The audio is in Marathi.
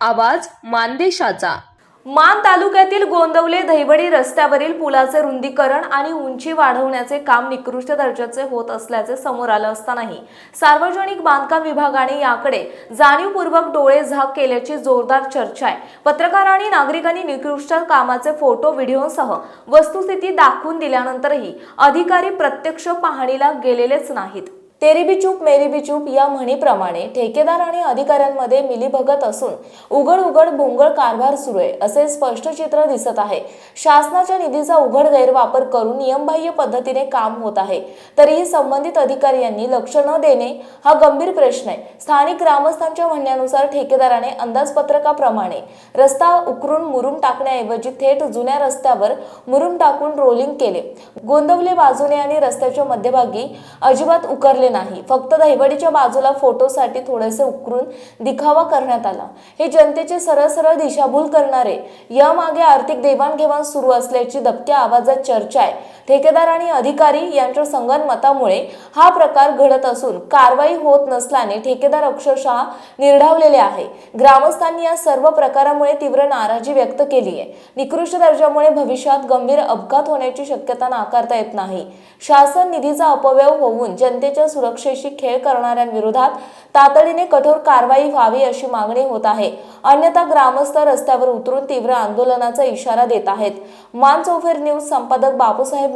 आवाज मानदेशाचा. मान तालुक्यातील गोंदवले दहिवडी रस्त्यावरील पुलाचे रुंदीकरण आणि उंची वाढवण्याचे काम निकृष्ट दर्जाचे होत असल्याचे समोर आलं असतानाही सार्वजनिक बांधकाम विभागाने याकडे जाणीवपूर्वक डोळे झाक केल्याची जोरदार चर्चा आहे. पत्रकार आणि नागरिकांनी निकृष्ट कामाचे फोटो व्हिडिओसह वस्तुस्थिती दाखवून दिल्यानंतरही अधिकारी प्रत्यक्ष पाहणीला गेलेलेच नाहीत. तेरी बी चूप मेरी बी चूप या म्हणीप्रमाणे ठेकेदार आणि अधिकाऱ्यांमध्ये मिलीभगत असून उघड उघड भोंगळ कारभार सुरू आहे असे स्पष्ट चित्र दिसत आहे. शासनाच्या निधीचा उघड गैरवापर करून नियमबाह्य पद्धतीने काम होत आहे. तरीही संबंधित अधिकारी यांनी लक्ष न देणे हा गंभीर प्रश्न आहे. स्थानिक ग्रामस्थांच्या म्हणण्यानुसार ठेकेदाराने अंदाजपत्रकाप्रमाणे रस्ता उकरून मुरुम टाकण्याऐवजी थेट जुन्या रस्त्यावर मुरुम टाकून रोलिंग केले. गोंदवले बाजूने आणि रस्त्याच्या मध्यभागी अजिबात उकरले नाही. फक्त दहिवडीच्या बाजूला फोटोसाठी थोडेसे उकरून दिखावा करण्यात आला. हे जनतेचे सरळ सरळ दिशाभूल करणारे यामागे आर्थिक देवाणघेवाण सुरू असल्याची दबक्या आवाजात चर्चा आहे. ठेकेदार आणि अधिकारी यांच्या संगनमतामुळे हा प्रकार घडत असून कारवाई होत नसल्याने ठेकेदार अक्षरशः निर्ढावलेले आहे. ग्रामस्थांनी या सर्व प्रकारामुळे तीव्र नाराजी व्यक्त केली आहे. निकृष्ट दर्जामुळे भविष्यात गंभीर अपघात होण्याची शक्यता नाकारता येत नाही. शासन निधीचा अपव्यय होऊन जनतेच्या सुरक्षेशी खेळ करणाऱ्यांविरोधात तातडीने कठोर कारवाई व्हावी अशी मागणी होत आहे. अन्यथा ग्रामस्थ रस्त्यावर उतरून तीव्र आंदोलनाचा इशारा देत आहेत. मान चौफेर न्यूज संपादक बापूसाहेब